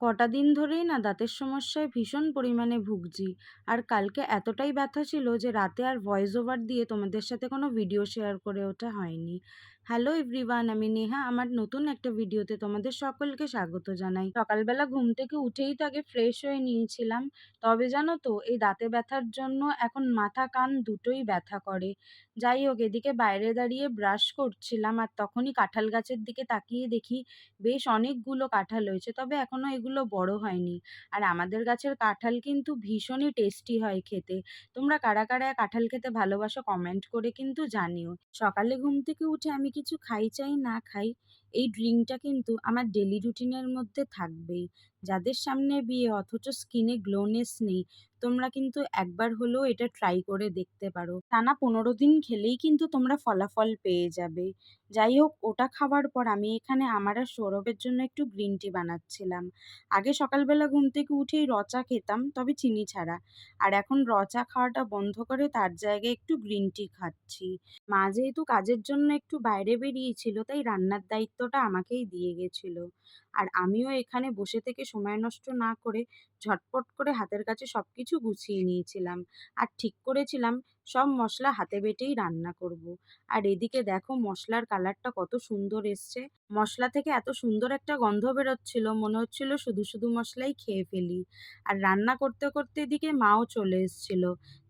কটা দিন ধরেই না দাঁতের সমস্যায় ভীষণ পরিমাণে ভুগছি। আর কালকে এতটাই ব্যথা ছিল যে রাতে আর ভয়েস ওভার দিয়ে তোমাদের সাথে কোনো ভিডিও শেয়ার করে ওঠা হয়নি। হ্যালো এভরিওয়ান, আমি নেহা। আমার নতুন একটা ভিডিওতে তোমাদের সকলকে স্বাগত জানাই। সকালবেলা ঘুম থেকে উঠেই তো আগে ফ্রেশ হয়ে নিয়েছিলাম। তবে জানো তো, এই দাঁতে ব্যথার জন্য এখন মাথা, কান দুটোই ব্যথা করে। যাই হোক, এদিকে বাইরে দাঁড়িয়ে ব্রাশ করছিলাম আর তখনই কাঁঠাল গাছের দিকে তাকিয়ে দেখি বেশ অনেকগুলো কাঁঠাল হয়েছে তবে এখনও এগুলো বড় হয়নি। আর আমাদের গাছের কাঁঠাল কিন্তু ভীষণই টেস্টি হয় খেতে। তোমরা কারা কারা কাঁঠাল খেতে ভালোবাসো কমেন্ট করে কিন্তু জানিও। সকালে ঘুম থেকে উঠে আমি কিছু খাই চাই না খাই এই ড্রিঙ্কটা কিন্তু আমার ডেলি রুটিনের মধ্যে থাকবেই। যাদের সামনে বিয়ে, অথচ স্কিনে গ্লোনেস নেই, তোমরা কিন্তু একবার হলেও এটা ট্রাই করে দেখতে পারো। টানা পনেরো দিন খেলেই কিন্তু তোমরা ফলাফল পেয়ে যাবে। যাই হোক, ওটা খাওয়ার পর আমি এখানে আমার আর সৌরভের জন্য একটু গ্রিন টি বানাচ্ছিলাম। আগে সকালবেলা ঘুম থেকে উঠেই রচা খেতাম, তবে চিনি ছাড়া। আর এখন রচা খাওয়াটা বন্ধ করে তার জায়গায় একটু গ্রিন টি খাচ্ছি। মা যেহেতু কাজের জন্য একটু বাইরে বেরিয়েছিল, তাই রান্নার দায়িত্বটা আমাকেই দিয়ে গেছিল। আর আমিও এখানে বসে থেকে সময় নষ্ট না করে ঝটপট করে হাতের কাছে সব কিছু গুছিয়ে নিয়েছিলাম। আর ঠিক করেছিলাম, সব মশলা হাতে বেটেই রান্না করব। আর এদিকে দেখো মশলার কালারটা কত সুন্দর এসছে। মশলা থেকে এত সুন্দর একটা গন্ধ বেরোচ্ছিল, মনে হচ্ছিল শুধু শুধু মশলাই খেয়ে ফেলি। আর রান্না করতে করতে এদিকে মাও চলে এসছিল,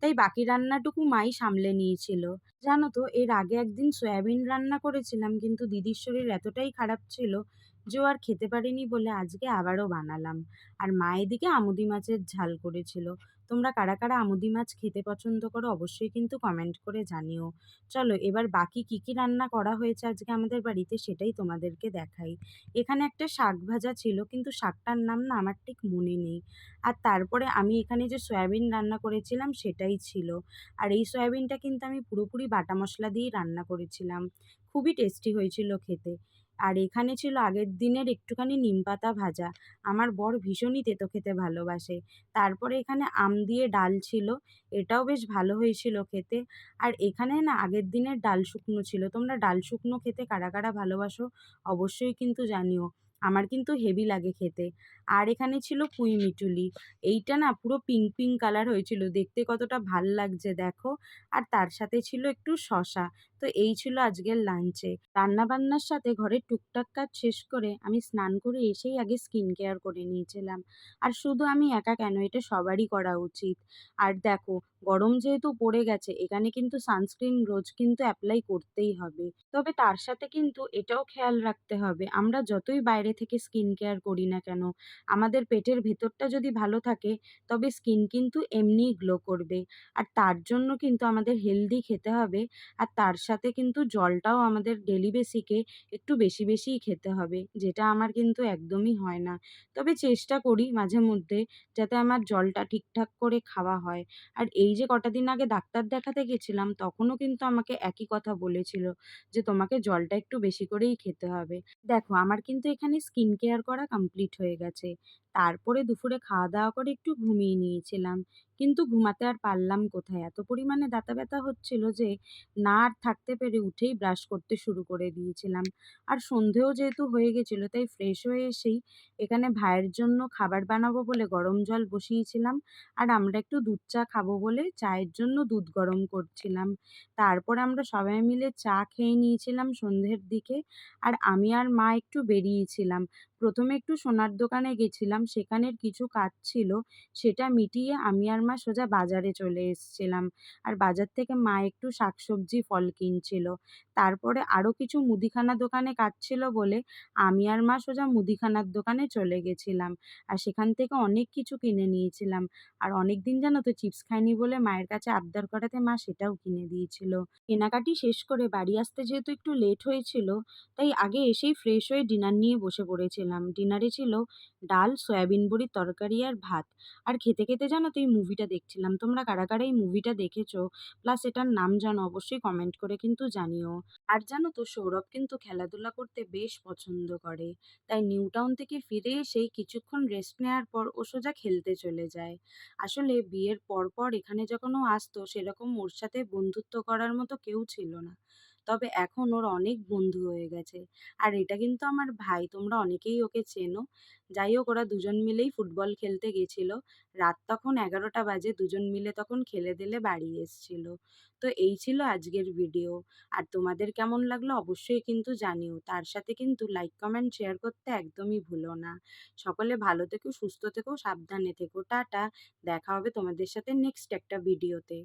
তাই বাকি রান্নাটুকু মাই সামলে নিয়েছিল। জানো তো, এর আগে একদিন সয়াবিন রান্না করেছিলাম, কিন্তু দিদির শরীর এতটাই খারাপ ছিল ও আর খেতে পারিনি বলে আজকে আবারও বানালাম। আর মা এদিকে আমুদি মাছের ঝাল করেছিল। তোমরা কারা কারা আমুদি মাছ খেতে পছন্দ করো অবশ্যই কিন্তু কমেন্ট করে জানিও। চলো এবার বাকি কী কী রান্না করা হয়েছে আজকে আমাদের বাড়িতে সেটাই তোমাদেরকে দেখাই। এখানে একটা শাক ভাজা ছিল কিন্তু শাকটার নাম না আমার ঠিক মনে নেই। আর তারপরে আমি এখানে যে সয়াবিন রান্না করেছিলাম সেটাই ছিল। আর এই সয়াবিনটা কিন্তু আমি পুরোপুরি বাটা মশলা দিয়েই রান্না করেছিলাম। খুবই টেস্টি হয়েছিল খেতে। আর এখানে ছিল আগের দিনের একটুখানি নিমপাতা ভাজা। আমার বর ভীষণই তেতো খেতে ভালোবাসে। তারপরে এখানে আম দিয়ে ডাল ছিল, এটাও বেশ ভালো হয়েছিল খেতে। আর এখানে না আগের দিনের ডাল শুকনো ছিল। তোমরা ডাল শুকনো খেতে কারা কারা ভালোবাসো অবশ্যই কিন্তু জানিও। আমার কিন্তু হেভি লাগে খেতে। আর এখানে ছিল পুঁই মিটুলি। এইটা না পুরো পিঙ্ক পিঙ্ক কালার হয়েছিল। দেখতে কতটা ভালো লাগছে, দেখো। আর তার সাথে ছিল একটু শশা তো এই ছিল আজকের লাঞ্চে রান্নাবান্নার সাথে ঘরের টুকটাক কাজ শেষ করে আমি স্নান করে এসেই আগে স্কিন কেয়ার করে নিয়েছিলাম। আর শুধু আমি একা কেন? এটা সবারই করা উচিত। আর দেখো, গরম যেহেতু পড়ে গেছে, এখানে কিন্তু সানস্ক্রিন রোজ কিন্তু অ্যাপ্লাই করতেই হবে। তবে তার সাথে কিন্তু এটাও খেয়াল রাখতে হবে, আমরা যতই বাইরে থেকে স্কিন কেয়ার করি না কেন, আমাদের পেটের ভেতরটা যদি ভালো থাকে, তবে স্কিন কিন্তু এমনিই গ্লো করবে। আর তার জন্য কিন্তু আমাদের হেলদি খেতে হবে, আর তার সাথে কিন্তু জলটাও আমাদের ডেলি বেসিকে একটু বেশি বেশিই খেতে হবে, যেটা আমার কিন্তু একদমই হয় না। তবে চেষ্টা করি মাঝে মধ্যে যাতে আমার জলটা ঠিকঠাক করে খাওয়া হয়। আর এই যে কটা দিন আগে ডাক্তার দেখাতে গেছিলাম, তখনও কিন্তু আমাকে একই কথা বলেছিল যে তোমাকে জলটা একটু বেশি করেই খেতে হবে। দেখো, আমার কিন্তু এখানে স্কিন কেয়ার করা কমপ্লিট হয়ে গেছে। তারপরে দুপুরে খাওয়া দাওয়া করে একটু ঘুমিয়ে নিয়েছিলাম। কিন্তু ঘুমাতে আর পারলাম কোথায়? এত পরিমাণে দাঁতা ব্যথা হচ্ছিল যে, না আর থাকতে পেরে উঠেই ব্রাশ করতে শুরু করে দিয়েছিলাম। আর সন্ধেও যেহেতু হয়ে গেছিল, তাই ফ্রেশ হয়ে এসেই এখানে ভাইয়ের জন্য খাবার বানাবো বলে গরম জল বসিয়েছিলাম। আর আমরা একটু দুধ চা খাব বলে চায়ের জন্য দুধ গরম করছিলাম। তারপর আমরা সবাই মিলে চা খেয়ে নিয়েছিলাম সন্ধ্যের দিকে। আর আমি আর মা একটু বেরিয়েছিলাম। প্রথমে একটু সোনার দোকানে গেছিলাম, সেখানের কিছু কাজ ছিল, সেটা মিটিয়ে আমি আর মা সোজা বাজারে চলে এসছিলাম। আর বাজার থেকে মা একটু শাকসবজি ফল কিনছিল। তারপরে আরও কিছু মুদিখানা দোকানে কাজ ছিল বলে আমি আর মা সোজা মুদিখানার দোকানে চলে গেছিলাম। আর সেখান থেকে অনেক কিছু কিনে নিয়েছিলাম। আর অনেক দিন জানো তো চিপস খাইনি বলে মায়ের কাছে আবদার করাতে মা সেটাও কিনে দিয়েছিল। কেনাকাটি শেষ করে বাড়ি আসতে যেহেতু একটু লেট হয়েছিল, তাই আগে এসেই ফ্রেশ হয়ে ডিনার নিয়ে বসে পড়েছিলাম। ডিনারে ছিল ডাল, সয়াবিন বড়ির তরকারি আর ভাত। আর খেতে খেতে জানো তো এই মুভিটা দেখছিলাম। তোমরা কারা কারা এই মুভিটা দেখেছ? প্লাস এটার নাম জানো, অবশ্যই কমেন্ট করে কিন্তু জানিও। আর জানো তো সৌরভ কিন্তু খেলাধুলা করতে বেশ পছন্দ করে। তাই নিউ টাউন থেকে ফিরে এসেই কিছুক্ষণ রেস্ট নেওয়ার পর ও সোজা খেলতে চলে যায়। আসলে বিয়ের পর পর এখানে যখন ও আসতো, সেরকম ওর সাথে বন্ধুত্ব করার মতো কেউ ছিল না। তবে এখন ওর অনেক বন্ধু হয়ে গেছে। আর এটা কিন্তু আমার ভাই, তোমরা অনেকেই ওকে চেনো। যাই হোক, ওরা দুজন মিলেই ফুটবল খেলতে গেছিল। রাত তখন এগারোটা বাজে, দুজন মিলে তখন খেলে দিলে বাড়ি এসছিল। তো এই ছিল আজকের ভিডিও। আর তোমাদের কেমন লাগল অবশ্যই কিন্তু জানিও। তার সাথে কিন্তু লাইক কমেন্ট শেয়ার করতে একদমই ভুলো না। সকলে ভালো থেকো, সুস্থ থেকো, সাবধানে থেকো। টাটা। দেখা হবে তোমাদের সাথে নেক্সট একটা ভিডিওতে।